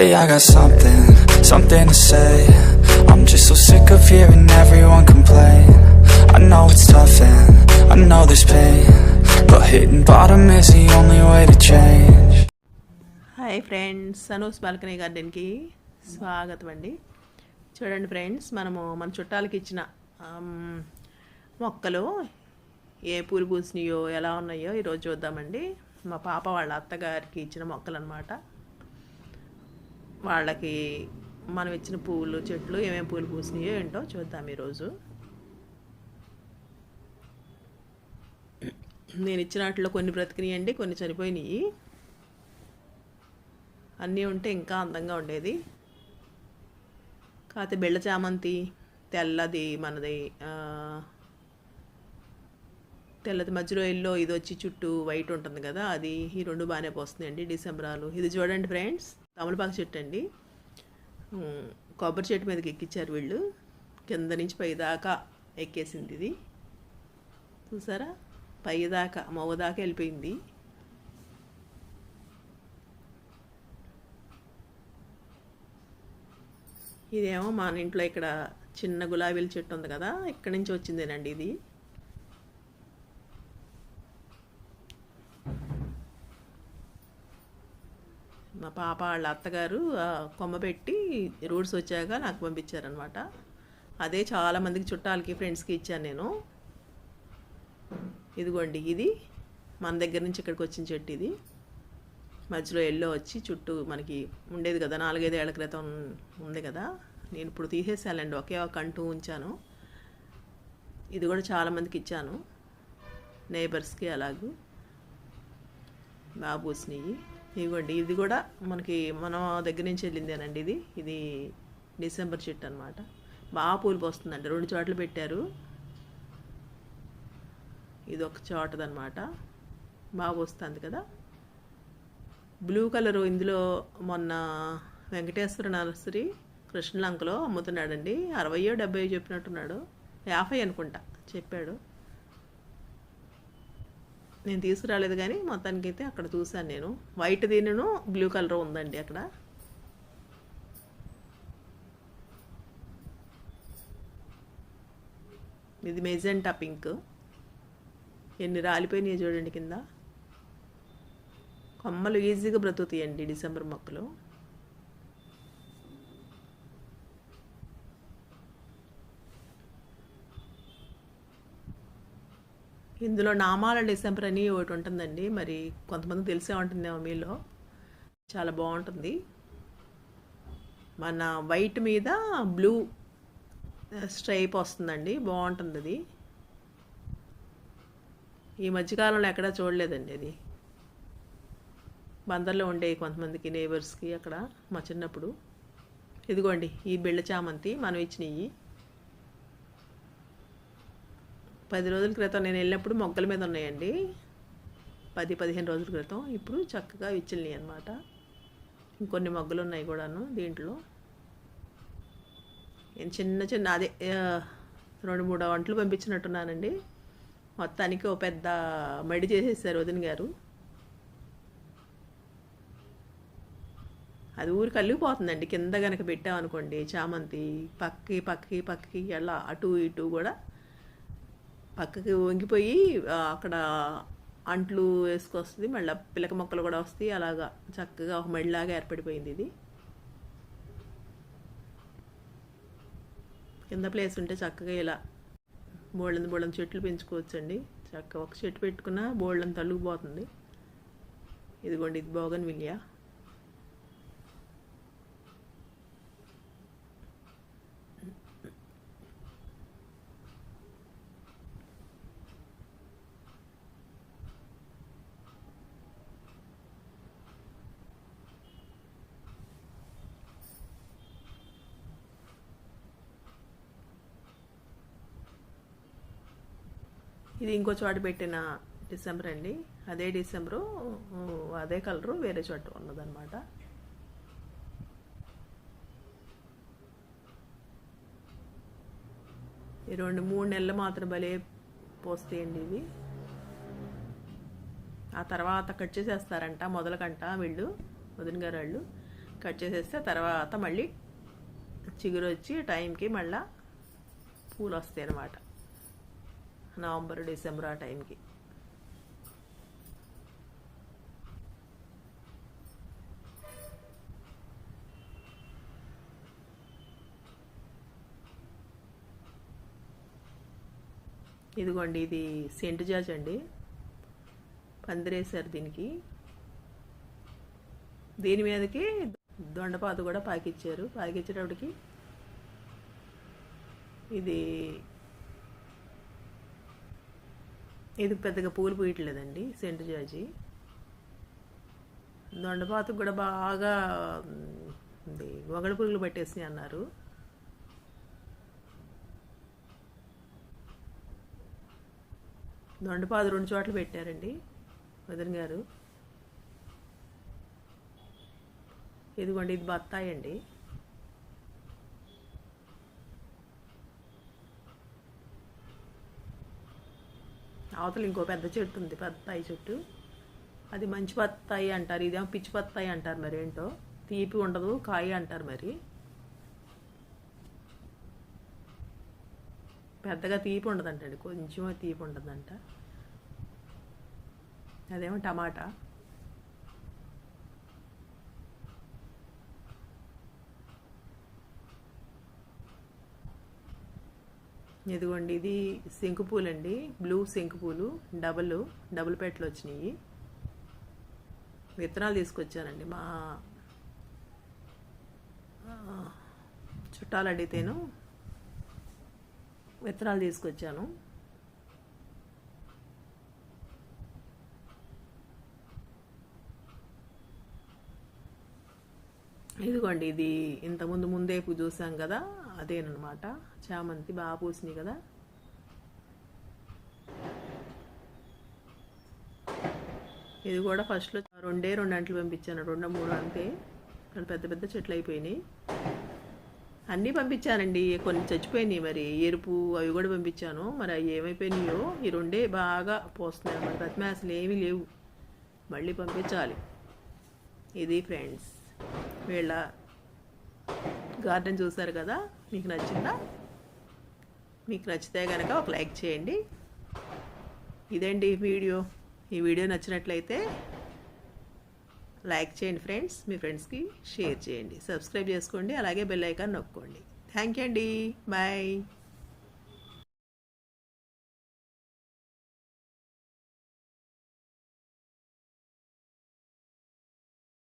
Hey, I got something, something to say. I'm just so sick of hearing everyone complain. I know it's tough and I know there's pain. But hitting bottom is the only way to change. Hi friends Anu's balcony గార్డెన్కి స్వాగతం అండి చూడండి friends మనము మన చుట్టాలకి ఇచ్చిన మొక్కలు ఏ పూలు పూసినాయో ఎలా ఉన్నాయో ఈరోజు చూద్దామండి మా పాప వాళ్ళ అత్తగారికి ఇచ్చిన మొక్కలు అనమాట వాళ్ళకి మనం ఇచ్చిన పువ్వులు చెట్లు ఏమేమి పూలు పూసినాయో ఏంటో చూద్దాం ఈరోజు. నేను ఇచ్చిన వాటిలో కొన్ని బ్రతికినాయండి కొన్ని చనిపోయినాయి. అన్నీ ఉంటే ఇంకా అందంగా ఉండేది. కాకపోతే బెళ్ళ చామంతి తెల్లది మనది తెల్లది మధ్యలో ఎల్లో ఇది వచ్చి చుట్టూ వైట్ ఉంటుంది కదా అది ఈ రెండు బాగానే పోస్తున్నాయండి డిసెంబరాలు. ఇది చూడండి ఫ్రెండ్స్ తమలపాకు చెట్టు అండి. కొబ్బరి చెట్టు మీదకి ఎక్కించారు వీళ్ళు. కింద నుంచి పై దాకా ఎక్కేసింది ఇది. చూసారా? పై దాకా దాకా వెళ్ళిపోయింది. ఇదేమో మన ఇంట్లో ఇక్కడ చిన్న గులాబీల చెట్టు ఉంది కదా ఇక్కడి నుంచి వచ్చిందేనండి ఇది. మా పాప వాళ్ళ అత్తగారు కొమ్మ పెట్టి రూట్స్ వచ్చాక నాకు పంపించారనమాట అదే చాలామందికి చుట్టాలకి ఫ్రెండ్స్కి ఇచ్చాను నేను. ఇదిగోండి ఇది మన దగ్గర నుంచి ఇక్కడికి వచ్చిన చెట్టు ఇది. మధ్యలో ఎల్లో వచ్చి చుట్టూ మనకి ఉండేది కదా నాలుగైదు ఏళ్ళ క్రితం ఉంది కదా. నేను ఇప్పుడు తీసేసానండి ఒకే ఒక అంటూ ఉంచాను. ఇది కూడా చాలామందికి ఇచ్చాను. నేబర్స్కి అలాగూ. బాగా పూసినాయి ఇదిగోండి ఇది కూడా మనకి మన దగ్గర నుంచి వెళ్ళిందేనండి ఇది. ఇది డిసెంబర్ చెట్టు అనమాట బాగా పూలు పోస్తుందండి రెండు చోట్ల పెట్టారు. ఇది ఒక చోటదనమాట బాగా వస్తుంది కదా. బ్లూ కలర్ ఇందులో మొన్న వెంకటేశ్వర నర్సరీ కృష్ణలంకలో అమ్ముతున్నాడండి. అరవయో డెబ్బై చెప్పినట్టున్నాడు. యాభై అనుకుంటా చెప్పాడు. నేను తీసుకురాలేదు కానీ మొత్తానికి అయితే అక్కడ చూశాను నేను. వైట్ దీనిను బ్లూ కలర్ ఉందండి అక్కడ. ఇది మెజెంటా పింక్. ఎన్ని రాలిపోయినాయి చూడండి కింద. కొమ్మలు ఈజీగా బ్రతుకుతాయండి డిసెంబర్ మొక్కలు. ఇందులో నామాల డిసెంబర్ అని ఒకటి ఉంటుందండి. మరి కొంతమంది తెలిసే ఉంటుందేమో మీలో. చాలా బాగుంటుంది. మన వైట్ మీద బ్లూ స్ట్రైప్ వస్తుందండి. బాగుంటుంది అది. ఈ మధ్యకాలంలో ఎక్కడా చూడలేదండి అది. బందర్లో ఉండే కొంతమందికి నేబర్స్కి అక్కడ మా చిన్నప్పుడు. ఇదిగోండి ఈ బిళ్ళ చామంతి మనం ఇచ్చినవి. పది రోజుల క్రితం నేను వెళ్ళినప్పుడు మొగ్గల మీద ఉన్నాయండి. పది పదిహేను రోజుల క్రితం. ఇప్పుడు చక్కగా విచ్చినాయి అనమాట ఇంకొన్ని మొగ్గలు ఉన్నాయి కూడాను దీంట్లో. నేను చిన్న చిన్న అదే రెండు మూడు వంటలు పంపించినట్టున్నానండి. మొత్తానికి ఓ పెద్ద మడి చేసేసారు వదిన గారు. అది ఊరికి అల్లిపోతుందండి కింద కనుక పెట్టామనుకోండి చామంతి పక్కి పక్కి పక్కి అలా అటు ఇటు కూడా పక్కకి వంగిపోయి అక్కడ అంట్లు వేసుకొస్తుంది మళ్ళీ పిలక మొక్కలు కూడా వస్తాయి అలాగా చక్కగా ఒక మడిలాగా ఏర్పడిపోయింది ఇది. కింద ప్లేస్ ఉంటే చక్కగా ఇలా బోళ్ళని బోళ్ళని చెట్లు పెంచుకోవచ్చండి. చక్కగా ఒక చెట్టు పెట్టుకున్న బోళ్ళని తలుగుపోతుంది ఇదిగోండి ఇది బోగన్ విలియా ఇది ఇంకో చోట పెట్టిన డిసెంబర్ అండి. అదే డిసెంబరు అదే కలరు వేరే చోట ఉన్నదన్నమాట. ఈ రెండు మూడు నెలలు మాత్రం భలే పోస్తాయండి ఇవి. ఆ తర్వాత కట్ చేసేస్తారంట మొదలకంట వీళ్ళు వదిన గారు వాళ్ళు. కట్ చేసేస్తే తర్వాత మళ్ళీ చిగురు వచ్చి టైంకి మళ్ళీ పూలు వస్తాయి అన్నమాట నవంబర్ డిసెంబర్ ఆ టైంకి. ఇదిగోండి ఇది సెంట్ జార్జ్ అండి. పందిరేశారు దీనికి. దీని మీదకి దొండపాత కూడా పాకిచ్చారు. పాకిచ్చేటప్పటికి ఇది ఇది పెద్దగా పూలు పూయట్లేదండి సెంటు జాజి. దొండపాతకు కూడా బాగా ఉంది వగడ పురుగులు పట్టేసి అన్నారు. దొండపాదు రెండు చోట్ల పెట్టారండి వదిన గారు. ఇదిగోండి ఇది బత్తాయి అండి. అవతల ఇంకో పెద్ద చెట్టు ఉంది బత్తాయి చెట్టు. అది మంచి బత్తాయి అంటారు ఇదేమో పిచ్చి బత్తాయి అంటారు మరి ఏంటో. తీపి ఉండదు కాయ అంటారు మరి. పెద్దగా తీపి ఉండదంటండి కొంచెం తీపి ఉండదంట. అదేమో టమాటా. ఇదిగోండి ఇది శంకు పూలండి. బ్లూ శంకు పూలు. డబల్ డబుల్ పెట్టలు వచ్చినాయి. విత్తనాలు తీసుకొచ్చానండి మా చుట్టాలు అడిగితేను విత్తనాలు తీసుకొచ్చాను. ఇదిగోండి ఇది ఇంతకుముందు ముందే చూసాం కదా అదేనమాట. చామంతి బాగా పూసినాయి కదా. ఇది కూడా ఫస్ట్లో రెండే రెండు అంట్లు పంపించాను రెండో మూడు అంతే. ఇక్కడ పెద్ద పెద్ద చెట్లు అయిపోయినాయి. అన్నీ పంపించానండి కొన్ని చచ్చిపోయినాయి మరి. ఎరుపు అవి కూడా పంపించాను. మరి అవి ఏమైపోయినాయో ఈ రెండే బాగా పోస్తున్నాయి మరి ప్రతిమ అసలు ఏమీ లేవు. మళ్ళీ పంపించాలి. ఇది ఫ్రెండ్స్ వీళ్ళ గార్డెన్ చూశారు కదా? మీకు నచ్చిందా? మీకు నచ్చితే కనుక ఒక లైక్ చేయండి. ఇదండి వీడియో? ఈ వీడియో నచ్చినట్లయితే లైక్ చేయండి ఫ్రెండ్స్. మీ ఫ్రెండ్స్కి షేర్ చేయండి. సబ్స్క్రైబ్ చేసుకోండి. అలాగే బెల్ ఐకాన్ నొక్కోండి. థ్యాంక్ యూ అండి. బాయ్.